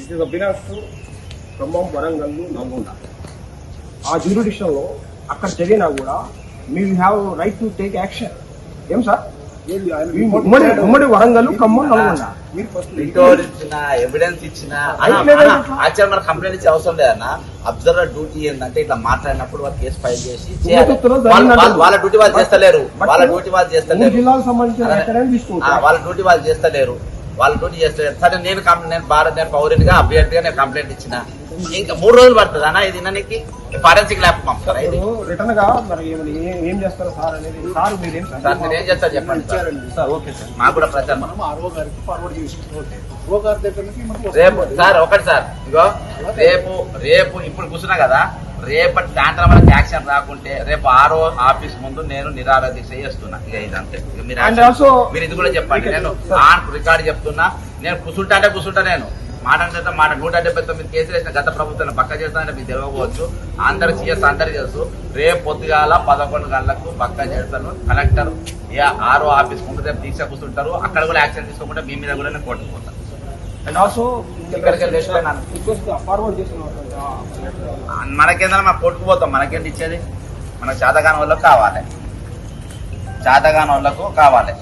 It is to Khammam Warangal Nalgonda ఆ జ్యూరిడిక్షన్లో అక్కడ జరిగినా కూడా మీ have right to take action ఏం సార్? ఉమ్మడి ఉమ్మడి వరంగల్ ఖమ్మం నల్గొండ. ఎవిడెన్స్ ఇచ్చిన మన కంప్లైంట్ ఇచ్చే అవసరం లేదన్న అబ్జర్వర్ డ్యూటీ ఏంటంటే ఇట్లా మాట్లాడినప్పుడు వాళ్ళు కేసు ఫైల్ చేసి వాళ్ళ- డ్యూటీ వాళ్ళు చేస్తలేరు. వాళ్ళ డ్యూటీ వాళ్ళు చేస్తలేరు. వాళ్ళ డ్యూటీ వాళ్ళు చేస్తలేరు. వాళ్ళ డ్యూటీ చేస్తలేరు సరే నేను కంప్లైంట్ నేను భారత్ నేను పౌరునిగా అభ్యర్థిగా నేను కంప్లైంట్ ఇచ్చిన. ఇంకా మూడు రోజులు పడుతుంది అన్న ఇది వినడానికి ఫారెన్సిక్ ల్యాబ్ పంపుతారా ఇది? రిటర్న్గా మరి ఏమని ఏం- చేస్తారు సార్ అనేది సార్ మీరేం సార్ మీరు ఏం చేస్తారు చెప్పండి సార్. Okay sir. మాకు కూడా ప్రచారం. మనం ఆర్ఓ గారికి ఫార్వర్డ్ చేసి రేపు సార్ ఒకటి సార్ ఇగో రేపు రేపు ఇప్పుడు కూర్చున్నా కదా రేపటి సాయంత్రం మనకి యాక్షన్ రాకుంటే రేపు ఆరో ఆఫీస్ ముందు నేను దీక్ష చేస్తున్నా. ఇక ఇదంతే. మీరు ఇది కూడా చెప్పండి. నేను. ఆన్ రికార్డ్ చెప్తున్నా. నేను కూర్చుంటా అంటే కూర్చుంటా నేను. మాట అంటే మాట నూట డెబ్బై తొమ్మిది కేసులు వేసిన గత ప్రభుత్వం పక్క చేస్తానంటే మీకు తెలియకపోవచ్చు. అందరు సీఎస్ అందరు తెలుసు. రేపు పొద్దుగాల పదకొండు గంటలకు పక్క చేస్తాను. కలెక్టర్ ఆరో ఆఫీస్ ముందు రేపు దీక్ష కూర్చుంటారు అక్కడ కూడా యాక్షన్ తీసుకోకుండా మీ మీద కూడా నేను కోర్టుకు పోతాను అండ్ ఆల్సో ఇక్కడికి ఫార్వర్డ్ మనకేందని మనం కొట్టుకుపోతాం మనకేంటి ఇచ్చేది? మనకు చేతగాని వాళ్ళకు కావాలి. చేతగాని వాళ్ళకు కావాలి.